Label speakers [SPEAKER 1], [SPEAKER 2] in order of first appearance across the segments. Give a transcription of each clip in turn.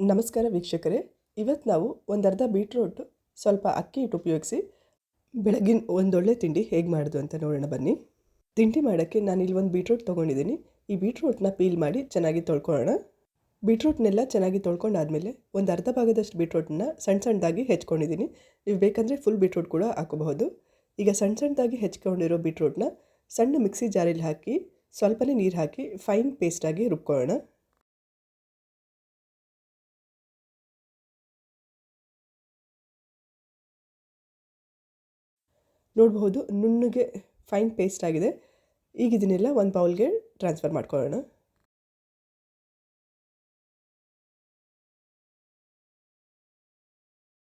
[SPEAKER 1] ನಮಸ್ಕಾರ ವೀಕ್ಷಕರೇ. ಇವತ್ತು ನಾವು ಒಂದರ್ಧ ಬೀಟ್ರೂಟ್ ಸ್ವಲ್ಪ ಅಕ್ಕಿ ಹಿಟ್ಟು ಉಪಯೋಗಿಸಿ, ಬೆಳಗಿನ ಒಂದೊಳ್ಳೆ ತಿಂಡಿ ಹೇಗೆ ಮಾಡೋದು ಅಂತ ನೋಡೋಣ ಬನ್ನಿ. ತಿಂಡಿ ಮಾಡೋಕ್ಕೆ ನಾನು ಇಲ್ಲಿ ಒಂದು ಬೀಟ್ರೂಟ್ ತೊಗೊಂಡಿದ್ದೀನಿ ಈ ಬೀಟ್ರೂಟ್ನ ಪೀಲ್ ಮಾಡಿ ಚೆನ್ನಾಗಿ ತೊಳ್ಕೊಳ್ಳೋಣ. ಬೀಟ್ರೂಟ್ನೆಲ್ಲ ಚೆನ್ನಾಗಿ ತೊಳ್ಕೊಂಡಾದಮೇಲೆ ಒಂದು ಅರ್ಧ ಭಾಗದಷ್ಟು ಬೀಟ್ರೂಟನ್ನ ಸಣ್ಣ ಸಣ್ಣದಾಗಿ ಹೆಚ್ಕೊಂಡಿದ್ದೀನಿ ನೀವು ಬೇಕಂದರೆ ಫುಲ್ ಬೀಟ್ರೂಟ್ ಕೂಡ ಹಾಕೋಬಹುದು ಈಗ ಸಣ್ಣ ಸಣ್ಣದಾಗಿ ಹೆಚ್ಕೊಂಡಿರೋ ಬೀಟ್ರೂಟ್ನ ಸಣ್ಣ ಮಿಕ್ಸಿ ಜಾರಲ್ಲಿ ಹಾಕಿ, ಸ್ವಲ್ಪನೇ ನೀರು ಹಾಕಿ, ಫೈನ್ ಪೇಸ್ಟಾಗಿ ರುಬ್ಕೊಳ್ಳೋಣ. ನೋಡಬಹುದು, ನುಣ್ಣಗೆ ಫೈನ್ ಪೇಸ್ಟ್ ಆಗಿದೆ. ಈಗ ಇದನ್ನೆಲ್ಲ ಒಂದು ಬೌಲ್ಗೆ ಟ್ರಾನ್ಸ್ಫರ್ ಮಾಡ್ಕೊಳ್ಳೋಣ.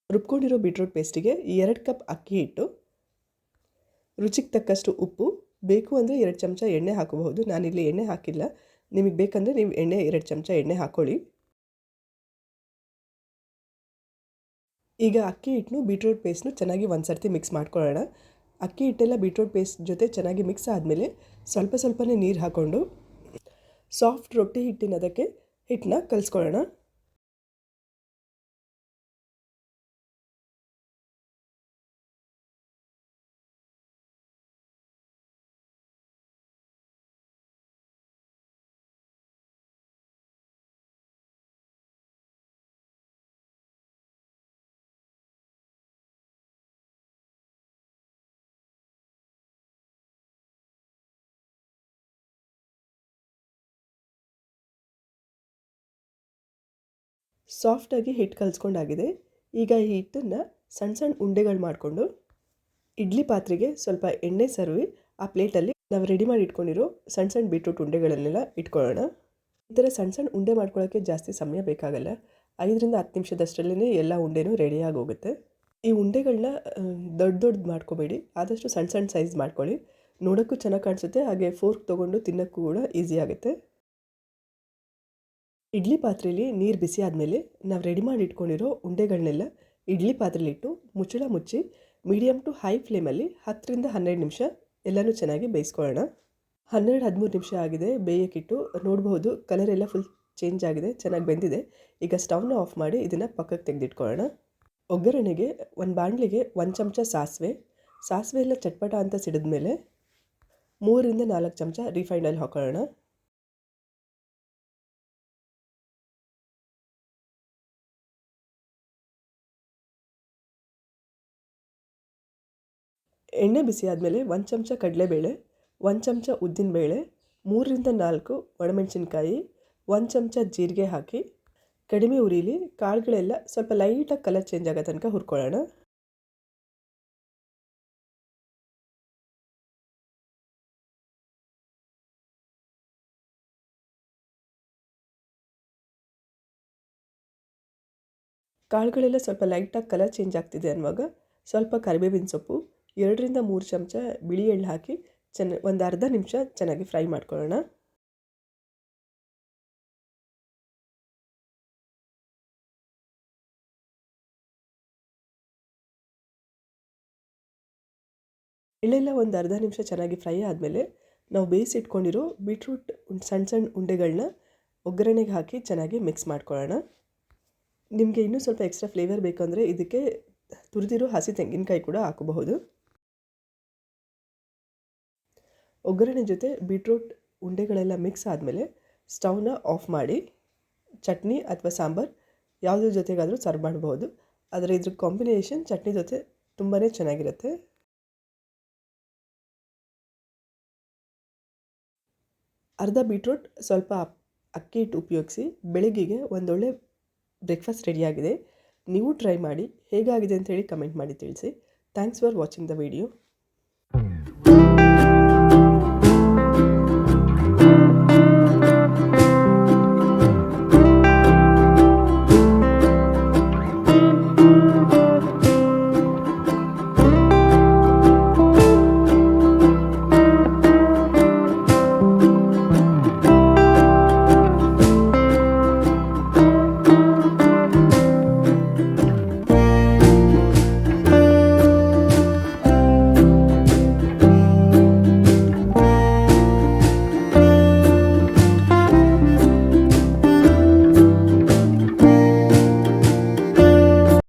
[SPEAKER 1] ರುಬ್ಕೊಂಡಿರೋ ಬೀಟ್ರೂಟ್ ಪೇಸ್ಟಿಗೆ ಎರಡು ಕಪ್ ಅಕ್ಕಿ ಹಿಟ್ಟು, ರುಚಿಗೆ ತಕ್ಕಷ್ಟು ಉಪ್ಪು. ಬೇಕು ಅಂದರೆ ಎರಡು ಚಮಚ ಎಣ್ಣೆ ಹಾಕಬಹುದು. ನಾನಿಲ್ಲಿ ಎಣ್ಣೆ ಹಾಕಿಲ್ಲ. ನಿಮಗೆ ಬೇಕಂದರೆ ನೀವು ಎಣ್ಣೆ, ಎರಡು ಚಮಚ ಎಣ್ಣೆ ಹಾಕ್ಕೊಳ್ಳಿ ಈಗ ಅಕ್ಕಿ ಹಿಟ್ಟನ್ನು ಬೀಟ್ರೂಟ್ ಪೇಸ್ಟ್ನು ಚೆನ್ನಾಗಿ ಒಂದು ಸರ್ತಿ ಮಿಕ್ಸ್ ಮಾಡ್ಕೊಳ್ಳೋಣ. ಅಕ್ಕಿ ಹಿಟ್ಟೆಲ್ಲ ಬೀಟ್ರೋಟ್ ಪೇಸ್ಟ್ ಜೊತೆ ಚೆನ್ನಾಗಿ ಮಿಕ್ಸ್ ಆದಮೇಲೆ ಸ್ವಲ್ಪ ಸ್ವಲ್ಪನೇ ನೀರು ಹಾಕ್ಕೊಂಡು ಸಾಫ್ಟ್ ರೊಟ್ಟಿ ಹಿಟ್ಟಿನ ಅದಕ್ಕೆ ಹಿಟ್ಟನ್ನ ಕಲಿಸ್ಕೊಳ್ಳೋಣ. ಸಾಫ್ಟಾಗಿ ಹಿಟ್ಟು ಕಲಿಸ್ಕೊಂಡಾಗಿದೆ. ಈಗ ಈ ಹಿಟ್ಟನ್ನು ಸಣ್ಣ ಸಣ್ಣ ಉಂಡೆಗಳು ಮಾಡಿಕೊಂಡು ಇಡ್ಲಿ ಪಾತ್ರೆಗೆ ಸ್ವಲ್ಪ ಎಣ್ಣೆ ಸರ್ವಿ, ಆ ಪ್ಲೇಟಲ್ಲಿ ನಾವು ರೆಡಿ ಮಾಡಿ ಇಟ್ಕೊಂಡಿರೋ ಸಣ್ಣ ಸಣ್ಣ ಬೀಟ್ರೂಟ್ ಉಂಡೆಗಳನ್ನೆಲ್ಲ ಇಟ್ಕೊಳ್ಳೋಣ. ಈ ಥರ ಸಣ್ಣ ಸಣ್ಣ ಉಂಡೆ ಮಾಡ್ಕೊಳ್ಳೋಕ್ಕೆ ಜಾಸ್ತಿ ಸಮಯ ಬೇಕಾಗಲ್ಲ. ಐದರಿಂದ ಹತ್ತು ನಿಮಿಷದಷ್ಟರಲ್ಲೇ ಎಲ್ಲ ಉಂಡೆನೂ ರೆಡಿಯಾಗಿ ಹೋಗುತ್ತೆ ಈ ಉಂಡೆಗಳನ್ನ ದೊಡ್ಡ ದೊಡ್ಡದು ಮಾಡ್ಕೋಬೇಡಿ. ಆದಷ್ಟು ಸಣ್ಣ ಸಣ್ಣ ಸೈಜ್ ಮಾಡ್ಕೊಳ್ಳಿ. ನೋಡೋಕ್ಕೂ ಚೆನ್ನಾಗಿ ಕಾಣಿಸುತ್ತೆ. ಹಾಗೆ ಫೋರ್ಕ್ ತೊಗೊಂಡು ತಿನ್ನೋಕ್ಕೂ ಕೂಡ ಈಸಿ ಆಗುತ್ತೆ. ಇಡ್ಲಿ ಪಾತ್ರೆಯಲ್ಲಿ ನೀರು ಬಿಸಿ ಆದಮೇಲೆ ನಾವು ರೆಡಿ ಮಾಡಿ ಇಟ್ಕೊಂಡಿರೋ ಉಂಡೆಗಳನ್ನೆಲ್ಲ ಇಡ್ಲಿ ಪಾತ್ರೆಲಿಟ್ಟು ಮುಚ್ಚಳ ಮುಚ್ಚಿ ಮೀಡಿಯಮ್ ಟು ಹೈ ಫ್ಲೇಮಲ್ಲಿ ಹತ್ತರಿಂದ ಹನ್ನೆರಡು ನಿಮಿಷ ಎಲ್ಲನೂ ಚೆನ್ನಾಗಿ ಬೇಯಿಸ್ಕೊಳ್ಳೋಣ. ಹನ್ನೆರಡು ಹದಿಮೂರು ನಿಮಿಷ ಆಗಿದೆ ಬೇಯಕ್ಕಿಟ್ಟು ನೋಡಬಹುದು ಕಲರ್ ಎಲ್ಲ ಫುಲ್ ಚೇಂಜ್ ಆಗಿದೆ, ಚೆನ್ನಾಗಿ ಬೆಂದಿದೆ. ಈಗ ಸ್ಟವ್ನ ಆಫ್ ಮಾಡಿ ಇದನ್ನು ಪಕ್ಕಕ್ಕೆ ತೆಗೆದಿಟ್ಕೊಳ್ಳೋಣ. ಒಗ್ಗರಣೆಗೆ ಒಂದು ಬಾಣಲಿಗೆ ಒಂದು ಚಮಚ ಸಾಸಿವೆ ಸಾಸಿವೆ ಎಲ್ಲ ಚಟ್ಪಟ ಅಂತ ಸಿಡಿದ ಮೇಲೆ ಮೂರರಿಂದ ನಾಲ್ಕು ಚಮಚ ರಿಫೈಂಡ್ ಹಾಕೊಳ್ಳೋಣ. ಎಣ್ಣೆ ಬಿಸಿ ಆದಮೇಲೆ ಒಂದು ಚಮಚ ಕಡಲೆಬೇಳೆ, ಒಂದು ಚಮಚ ಉದ್ದಿನಬೇಳೆ, ಮೂರರಿಂದ ನಾಲ್ಕು ಒಣಮೆಣಸಿನ್ಕಾಯಿ, ಒಂದು ಚಮಚ ಜೀರಿಗೆ ಹಾಕಿ ಕಡಿಮೆ ಉರಿಲಿ ಕಾಳುಗಳೆಲ್ಲ ಸ್ವಲ್ಪ ಲೈಟಾಗಿ ಕಲರ್ ಚೇಂಜ್ ಆಗೋ ತನಕ ಹುರ್ಕೊಳ್ಳೋಣ. ಕಾಳುಗಳೆಲ್ಲ ಸ್ವಲ್ಪ ಲೈಟಾಗಿ ಕಲರ್ ಚೇಂಜ್ ಆಗ್ತಿದೆ ಅನ್ನುವಾಗ ಸ್ವಲ್ಪ ಕರಿಬೇವಿನ ಸೊಪ್ಪು ಎರಡರಿಂದ ಮೂರು ಚಮಚ ಬಿಳಿ ಎಳ್ಳು ಹಾಕಿ ಚೆನ್ನ, ಒಂದು ಅರ್ಧ ನಿಮಿಷ ಚೆನ್ನಾಗಿ ಫ್ರೈ ಮಾಡ್ಕೊಳ್ಳೋಣ. ಎಳ್ಳೆಲ್ಲ ಒಂದು ಅರ್ಧ ನಿಮಿಷ ಚೆನ್ನಾಗಿ ಫ್ರೈ ಆದಮೇಲೆ ನಾವು ಬೇಯಿಸಿಟ್ಕೊಂಡಿರೋ ಬೀಟ್ರೂಟ್ ಸಣ್ಣ ಸಣ್ಣ ಉಂಡೆಗಳನ್ನ ಒಗ್ಗರಣೆಗೆ ಹಾಕಿ ಚೆನ್ನಾಗಿ ಮಿಕ್ಸ್ ಮಾಡ್ಕೊಳ್ಳೋಣ. ನಿಮಗೆ ಇನ್ನೂ ಸ್ವಲ್ಪ ಎಕ್ಸ್ಟ್ರಾ ಫ್ಲೇವರ್ ಬೇಕಂದರೆ ಇದಕ್ಕೆ ತುರಿದಿರೋ ಹಸಿ ತೆಂಗಿನಕಾಯಿ ಕೂಡ ಹಾಕಬಹುದು. ಒಗ್ಗರಣೆ ಜೊತೆ ಬೀಟ್ರೂಟ್ ಉಂಡೆಗಳೆಲ್ಲ ಮಿಕ್ಸ್ ಆದಮೇಲೆ ಸ್ಟವ್ನ ಆಫ್ ಮಾಡಿ ಚಟ್ನಿ ಅಥವಾ ಸಾಂಬಾರು ಯಾವುದ್ರ ಜೊತೆಗಾದರೂ ಸರ್ವ್ ಮಾಡಬಹುದು ಆದರೆ ಇದ್ರ ಕಾಂಬಿನೇಷನ್ ಚಟ್ನಿ ಜೊತೆ ತುಂಬಾ ಚೆನ್ನಾಗಿರುತ್ತೆ. ಅರ್ಧ ಬೀಟ್ರೂಟ್ ಸ್ವಲ್ಪ ಅಕ್ಕಿ ಹಿಟ್ಟು ಉಪಯೋಗಿಸಿ ಬೆಳಗ್ಗೆಗೆ ಒಂದೊಳ್ಳೆ ಬ್ರೇಕ್ಫಾಸ್ಟ್ ರೆಡಿಯಾಗಿದೆ. ನೀವು ಟ್ರೈ ಮಾಡಿ ಹೇಗಾಗಿದೆ ಅಂತೇಳಿ ಕಮೆಂಟ್ ಮಾಡಿ ತಿಳಿಸಿ. Thanks for watching the video.